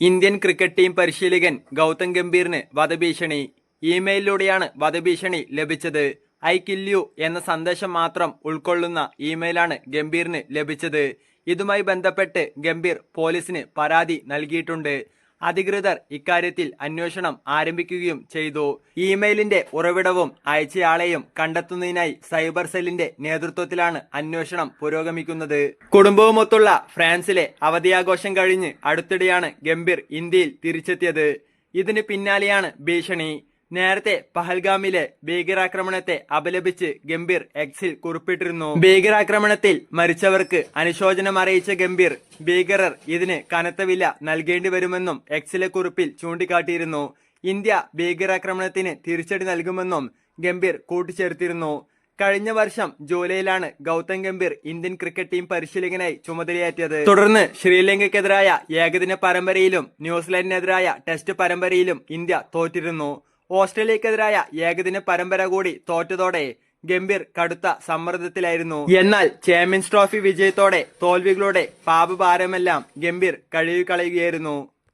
Indian cricket team പരിശീലകൻ ഗൗതം ഗംഭീറിന് വധഭീഷണി. ഇമെയിലിലൂടെയാണ് വധഭീഷണി ലഭിച്ചത്. ഐ കില്യു എന്ന സന്ദേശം മാത്രം ഉൾക്കൊള്ളുന്ന ഇമെയിലാണ് ഗംഭീറിന് ലഭിച്ചത്. ഇതുമായി ബന്ധപ്പെട്ട് ഗംഭീർ പോലീസിന് പരാതി നൽകിയിട്ടുണ്ട്. അധികൃതർ ഇക്കാര്യത്തിൽ അന്വേഷണം ആരംഭിക്കുകയും ചെയ്തു. ഇമെയിലിന്റെ ഉറവിടവും അയച്ചയാളെയും കണ്ടെത്തുന്നതിനായി സൈബർ സെല്ലിന്റെ നേതൃത്വത്തിലാണ് അന്വേഷണം പുരോഗമിക്കുന്നത്. കുടുംബവുമൊത്തുള്ള ഫ്രാൻസിലെ അവധിയാഘോഷം കഴിഞ്ഞ് അടുത്തിടെയാണ് ഗംഭീർ ഇന്ത്യയിൽ തിരിച്ചെത്തിയത്. ഇതിന് പിന്നാലെയാണ് ഭീഷണി. നേരത്തെ പഹൽഗാമിലെ ഭീകരാക്രമണത്തെ അപലപിച്ച് ഗംഭീർ എക്സിൽ കുറിപ്പിട്ടിരുന്നു. ഭീകരാക്രമണത്തിൽ മരിച്ചവർക്ക് അനുശോചനം അറിയിച്ച ഗംഭീർ ഭീകരർ ഇതിന് കനത്ത വില നൽകേണ്ടി വരുമെന്നും എക്സിലെ കുറിപ്പിൽ ചൂണ്ടിക്കാട്ടിയിരുന്നു. ഇന്ത്യ ഭീകരാക്രമണത്തിന് തിരിച്ചടി നൽകുമെന്നും ഗംഭീർ കൂട്ടിച്ചേർത്തിരുന്നു. കഴിഞ്ഞ വർഷം ജൂലൈയിലാണ് Gautam Gambhir Indian cricket team പരിശീലകനായി ചുമതലയേറ്റത്. തുടർന്ന് ശ്രീലങ്കയ്ക്കെതിരായ ഏകദിന പരമ്പരയിലും ന്യൂസിലൻഡിനെതിരായ ടെസ്റ്റ് പരമ്പരയിലും ഇന്ത്യ തോറ്റിരുന്നു. ഓസ്ട്രേലിയക്കെതിരായ ഏകദിന പരമ്പര കൂടി തോറ്റതോടെ ഗംഭീർ കടുത്ത സമ്മർദ്ദത്തിലായിരുന്നു. എന്നാൽ ചാമ്പ്യൻസ് ട്രോഫി വിജയത്തോടെ തോൽവികളുടെ പാപഭാരമെല്ലാം ഗംഭീർ കഴുകിക്കളയുകയായിരുന്നു.